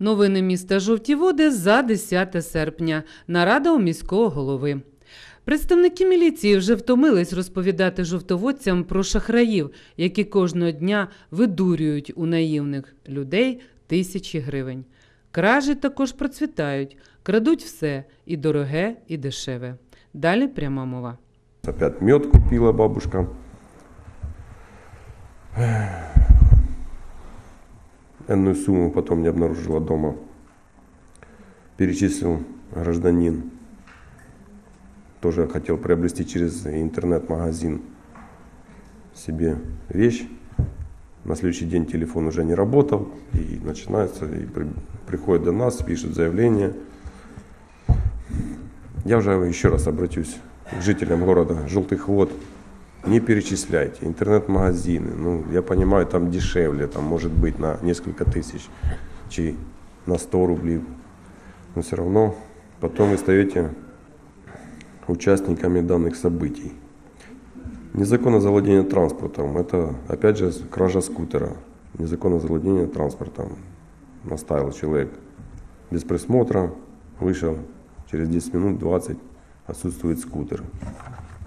Новини міста Жовті Води за 10 серпня. Нарада у міського голови. Представники міліції вже втомились розповідати жовтоводцям про шахраїв, які кожного дня видурюють у наївних людей тисячі гривень. Кражі також процвітають, крадуть все і дороге, і дешеве. Далі пряма мова. Опять мед купила бабушка. Энную сумму потом не обнаружила дома. Перечислил гражданин. Тоже хотел приобрести через интернет-магазин себе вещь. На следующий день телефон уже не работал. И начинается, и при- приходит до нас, пишет заявление. Я уже еще раз обратюсь к жителям города Желтых Вод. Не перечисляйте. Интернет-магазины, ну, я понимаю, там дешевле, там может быть на несколько тысяч, чи на 100 рублей. Но все равно потом вы стаете участниками данных событий. Незаконное завладение транспортом – это, опять же, кража скутера. Незаконное завладение транспортом. Наставил человек без присмотра, вышел, через 10 минут, 20, отсутствует скутер.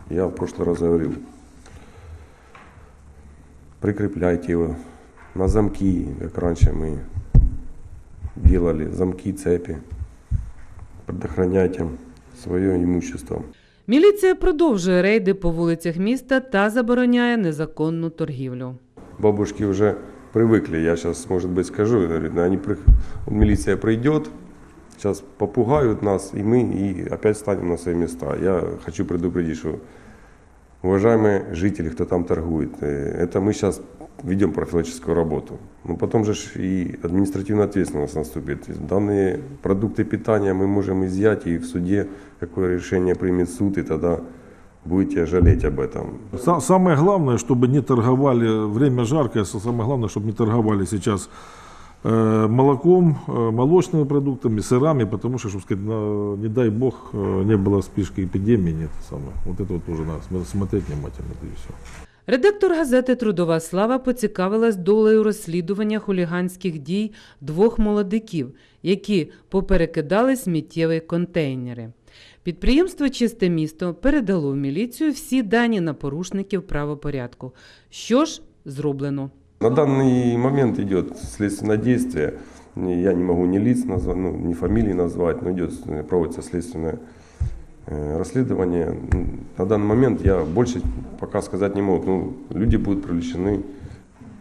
Я в прошлый раз говорил, прикрепляйте его на замки, как раньше мы делали, замки, цепи. Предохраняйте свое имущество. Міліція продовжує рейди по вулицях міста та забороняє незаконну торгівлю. Бабушки уже привыкли, я сейчас, может быть, скажу, говорит, они, при- милиция придет, сейчас попугают нас, и мы и опять станем на свои места. Я хочу предупредить, что уважаемые жители, кто там торгует, э, это мы сейчас ведем профилактическую работу. Но потом же ж и административная ответственность наступит. Данные продукты питания мы можем изъять, и в суде какое решение примет суд, и тогда будете жалеть об этом. Са- Самое главное, чтобы не торговали, время жаркое, со- самое главное, чтобы не торговали сейчас э, молоком, э, молочными продуктами, сырами, потому что, чтобы сказать, на- не дай бог, э, не было вспышки эпидемии, нет, самое. Вот это вот тоже надо см- смотреть внимательно, да и все. Редактор газети Трудова слава поцікавилась долею розслідування хуліганських дій двох молодиків, які поперекидали сміттєві контейнери. Підприємство Чисте місто передало в міліцію всі дані на порушників правопорядку. Що ж зроблено? На данный момент идет следственное действие. Не- Я не могу ни лиц назвать, ну, ни фамилий назвать, но идет, э, проводится следственное э, расследование. М, На данный момент я больше пока сказать не могу. Ну, люди будут привлечены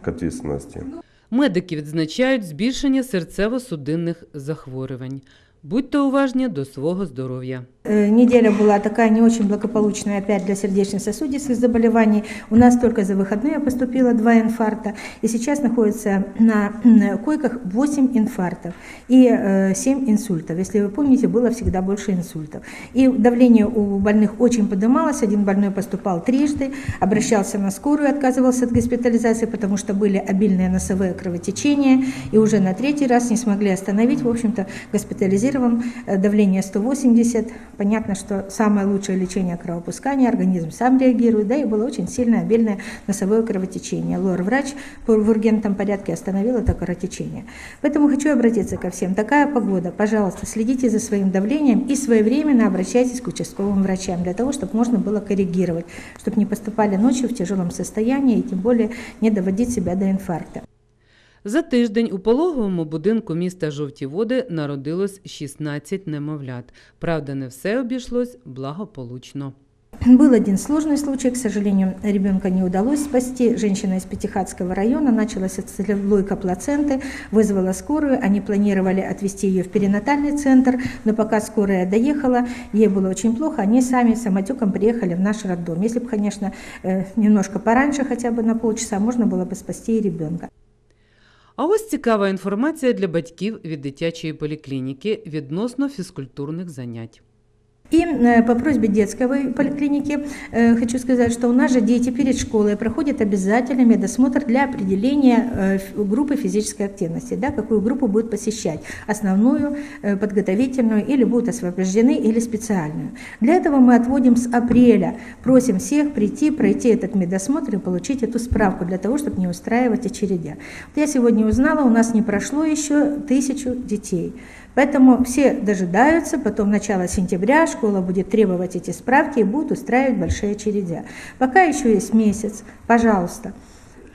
к ответственности. Медики відзначають збільшення серцево-судинних захворювань. Будьте уважні до свого здоров'я. Неделя была такая не очень благополучная опять для сердечно-сосудистых заболеваний. У нас только за выходные поступило два инфаркта. И сейчас находится на койках 8 инфарктов и 7 инсультов. Если вы помните, было всегда больше инсультов. И давление у больных очень поднималось. Один больной поступал трижды, обращался на скорую, отказывался от госпитализации, потому что были обильные носовые кровотечения. И уже на третий раз не смогли остановить. В общем-то, госпитализирован э, давление 180. Понятно, что самое лучшее лечение кровопускания, организм сам реагирует, да, и было очень сильное обильное носовое кровотечение. Лор-врач в ургентном порядке остановил это кровотечение. Поэтому хочу обратиться ко всем. Такая погода, пожалуйста, следите за своим давлением и своевременно обращайтесь к участковым врачам для того, чтобы можно было коррегировать, чтобы не поступали ночью в тяжелом состоянии и тем более не доводить себя до инфаркта. За тиждень у пологовому будинку міста Жовті Води народилось 16 немовлят. Правда, не все обійшлось благополучно. Был один сложный случай, к сожалению, ребенка не удалось спасти. Женщина из Пятихатского района началась целлюлойка плаценты, вызвала скорую. Они планировали отвезти ее в перинатальный центр, но пока скорая доехала, ей было очень плохо, они сами самотеком приехали в наш роддом. Если бы, конечно, э, немножко пораньше, хотя бы на полчаса, можно было бы спасти и ребенка. А ось цікава інформація для батьків від дитячої поліклініки відносно фізкультурних занять. И э, по просьбе детской поликлиники э, хочу сказать, что у нас же дети перед школой проходят обязательно медосмотр для определения э, группы физической активности, да, какую группу будут посещать, основную, подготовительную или будут освобождены или специальную. Для этого мы отводим с апреля, просим всех прийти, пройти этот медосмотр и получить эту справку для того, чтобы не устраивать очередя. Вот я сегодня узнала, у нас не прошло еще тысячу детей. Поэтому все дожидаются, потом начало сентября школа будет требовать эти справки и будут устраивать большие очередя. Пока еще есть месяц, пожалуйста,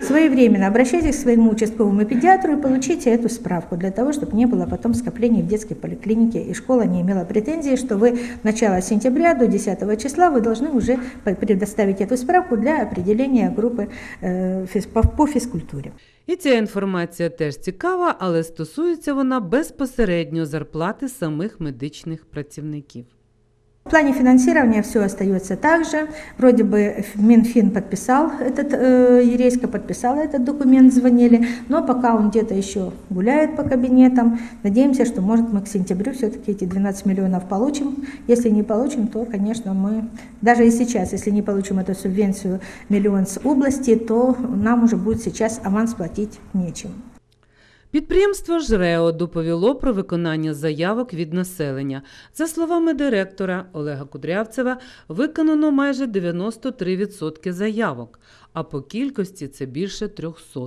своевременно обращайтесь к своему участковому педиатру и получите эту справку для того, чтобы не было потом скоплений в детской поликлинике и школа не имела претензий, что вы начало сентября до 10 числа вы должны уже по- предоставить эту справку для определения группы э, физ- по, по физкультуре. І ця інформація теж цікава, але стосується вона безпосередньо зарплати самих медичних працівників. В плане финансирования все остается так же. Вроде бы Минфин подписал этот, э, Ерейска подписала этот документ, звонили, но пока он где-то еще гуляет по кабинетам. Надеемся, что может мы к сентябрю все-таки эти 12 миллионов получим. Если не получим, то, конечно, мы, даже и сейчас, если не получим эту субвенцию миллион с области, то нам уже будет сейчас аванс платить нечем. Підприємство ЖРЕО доповіло про виконання заявок від населення. За словами директора Олега Кудрявцева, виконано майже 93% заявок, а по кількості це більше 300.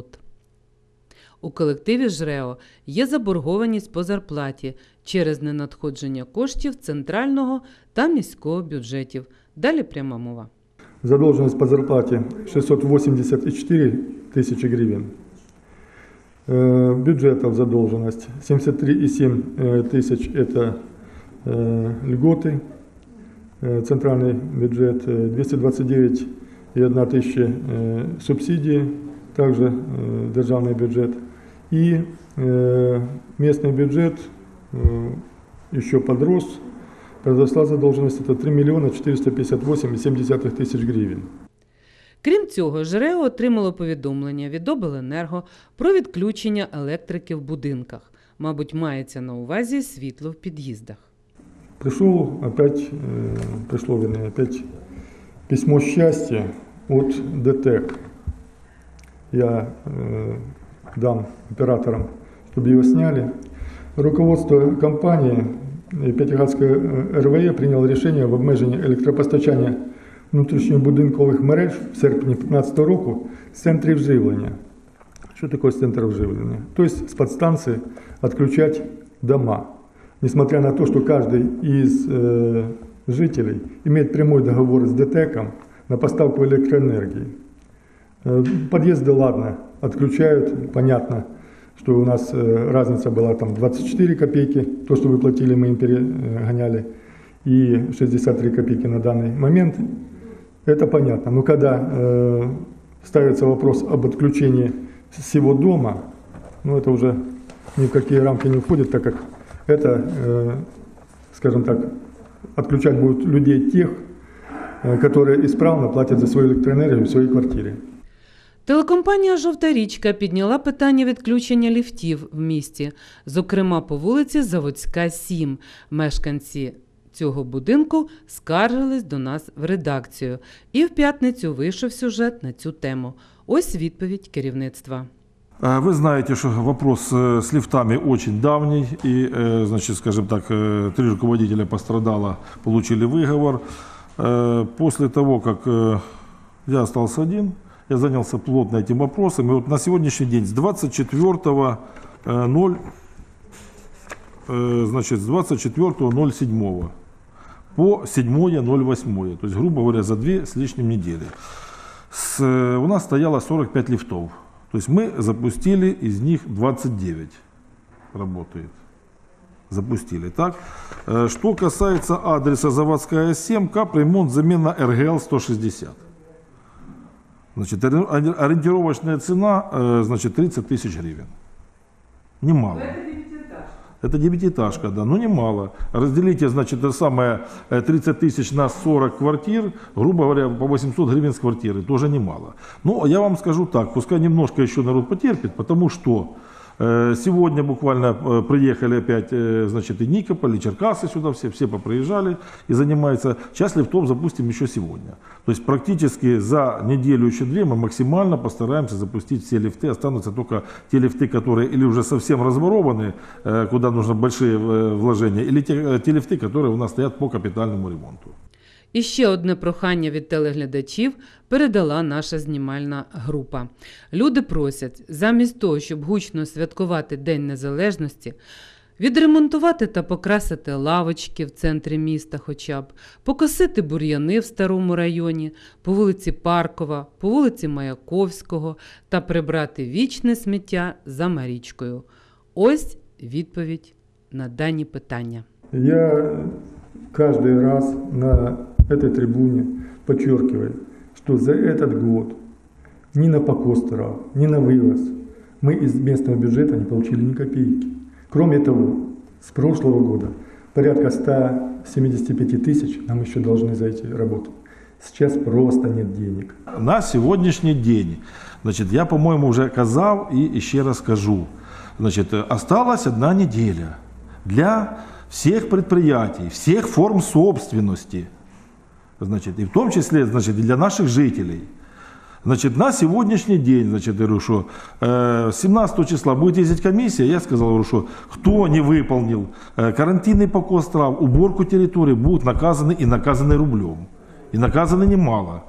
У колективі ЖРЕО є заборгованість по зарплаті через ненадходження коштів центрального та міського бюджетів. Далі пряма мова. Задолженность по зарплате 684 тысячи гривен. Э, Бюджетов задолженность 73,7 э, тысяч – это э, льготы. Центральный бюджет э, 229,1 тысячи субсидии, также державный бюджет. И местный бюджет еще подрос, произошла задолженность, это 3 миллиона 458,7 тысяч гривен. Крім цього, ЖРЕО отримало повідомлення від обленерго про відключення електрики в будинках. Мабуть, мається на увазі світло в під'їздах. Пришел опять, э, пришло, вернее, опять письмо счастья от ДТЭК. Я э, дам операторам, чтобы его сняли. Руководство компании э, П'ятиградської э, РВЕ прийняло рішення в обмеженні електропостачання внутрішньобудинкових мереж в серпні 2015 року з центрів живлення. Что такое центр вживления? То есть с подстанции отключать дома. Несмотря на то, что каждый из э, жителей имеет прямой договор с ДТЭКом на поставку электроэнергии. Э, подъезды, ладно, отключают, понятно, что у нас э, разница была там 24 копейки, то, что вы платили, мы им перегоняли, и 63 копейки на данный момент. Это понятно. Но когда э, ставится вопрос об отключении всего дома, ну это уже ни в какие рамки не входит, так как это, э, скажем так, отключать будут людей тех, э, которые исправно платят за свою электроэнергию в своей квартире. Телекомпанія Жовта річка підняла питання відключення ліфтів в місті, зокрема по вулиці Заводська, 7. Мешканці цього будинку скаржились до нас в редакцію. І в п'ятницю вийшов сюжет на цю тему. Ось відповідь керівництва. Э, Вы знаете, что вопрос э, с лифтами очень давний, и, э, значит, скажем так, э, три руководителя пострадало, получили выговор. Э, После того, как э, я остался один, я занялся плотно этим вопросом, и вот на сегодняшний день с 24.0 э, значит, с 24.07 по 7.08, то есть, грубо говоря, за две с лишним недели. С, э, у нас стояло 45 лифтов. То есть мы запустили, из них 29 работает. Запустили. Так? Э, Что касается адреса Заводская 7, капремонт, замена РГЛ 160. Значит, ори- ори- ориентировочная цена э, значит, 30 тысяч гривен. Немало. Это девятиэтажка, да, но немало. Разделите, значит, это самое э, 30 тысяч на 40 квартир, грубо говоря, по 800 гривен с квартиры, тоже немало. Но я вам скажу так, пускай немножко еще народ потерпит, потому что Э, Сегодня буквально э, приехали опять, э, значит, и Никополь, и Черкасы сюда все, все поприезжали и занимаются. Сейчас лифтов запустим еще сегодня. То есть практически за неделю, еще две мы максимально постараемся запустить все лифты. Останутся только те лифты, которые или уже совсем разворованы, э, куда нужно большие э, вложения, или те, э, те лифты, которые у нас стоят по капитальному ремонту. І ще одне прохання від телеглядачів передала наша знімальна група. Люди просять, замість того, щоб гучно святкувати День Незалежності, відремонтувати та покрасити лавочки в центрі міста, хоча б, покосити бур'яни в старому районі, по вулиці Паркова, по вулиці Маяковського та прибрати вічне сміття за Марічкою. Ось відповідь на дані питання. Я каждый раз на этой трибуне подчеркиваю, что за этот год ни на покос трав, ни на вывоз мы из местного бюджета не получили ни копейки. Кроме того, с прошлого года порядка 175 тысяч нам еще должны за эти работы. Сейчас просто нет денег. на сьогоднішній день, значить, я, по-моєму, вже казав і ще раз кажу. Значить, осталась одна неделя для всех предприятий, всех форм собственности, значит, и в том числе значит, и для наших жителей. Значит, на сегодняшний день, значит, говорю, что э, 17 числа будет ездить комиссия, я сказал, говорю, что кто не выполнил э, карантинный покос трав, уборку территории, будут наказаны и наказаны рублем. И наказаны немало.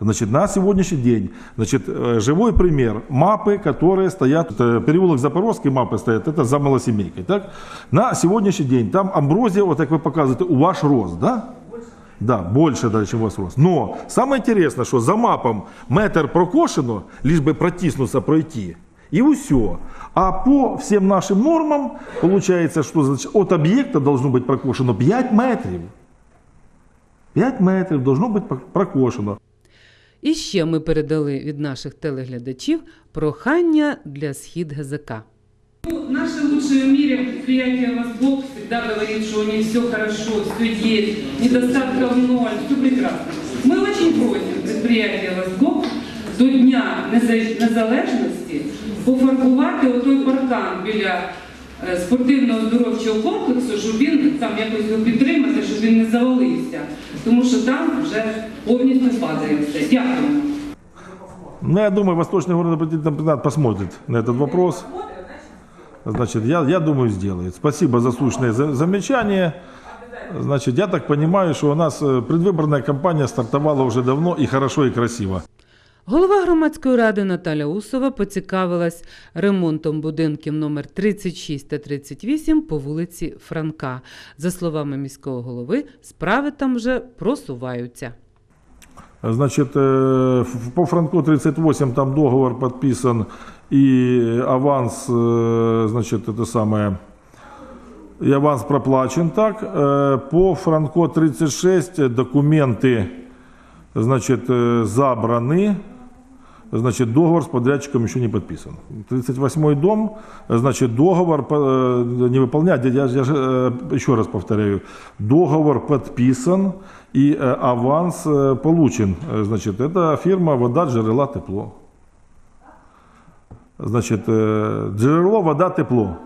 Значит, на сегодняшний день, значит, э, живой пример, мапы, которые стоят, переулок Запорожский, мапы стоят, это за малосемейкой, так? На сегодняшний день там амброзия, вот как вы показываете, у ваш рост, да? Да, больше даже, чем у вас рост. Но самое интересное, что за мапом метр прокошено, лишь бы протиснуться, пройти. И все. А по всем нашим нормам получается, что значит, от объекта должно быть прокошено 5 метров. 5 метрів должно бути прокошено. І ще ми передали від наших телеглядачів прохання для схід ГЗК. Наше лучшее в мире предприятие «Восбок» всегда говорит, что у них все хорошо, все есть, недостатков ноль, все прекрасно. Мы очень просим предприятие «Восбок» до Дня Неза- Незалежності пофарбувати отой паркан біля е, спортивно-оздоровчого комплексу, щоб він там якось його підтримати, щоб він не завалився. Тому що там вже повністю падає все. Дякую. Ну, я думаю, Восточный город посмотрит на этот вопрос. Значит, я, я думаю, сделает. Спасибо за слушные за- замечания. Значит, я так понимаю, что у нас э, предвыборная кампания стартовала уже давно и хорошо, и красиво. Голова громадської ради Наталя Усова поцікавилась ремонтом будинків номер 36 та 38 по вулиці Франка. За словами міського голови, справи там вже просуваються. Значит, э, в- по Франко 38 там договор подписан и аванс, э, значит, это самое, и аванс проплачен так. Э, По Франко 36 документы, значит, э, забраны. Значит, договор с подрядчиком еще не подписан. 38-й дом, значит, договор по- э, не выполнять. Я, я же, э, еще раз повторяю, договор подписан и э, аванс э, получен. Э, Значит, это фирма «Вода, джерела, тепло». Значит, э, джерело, вода, тепло.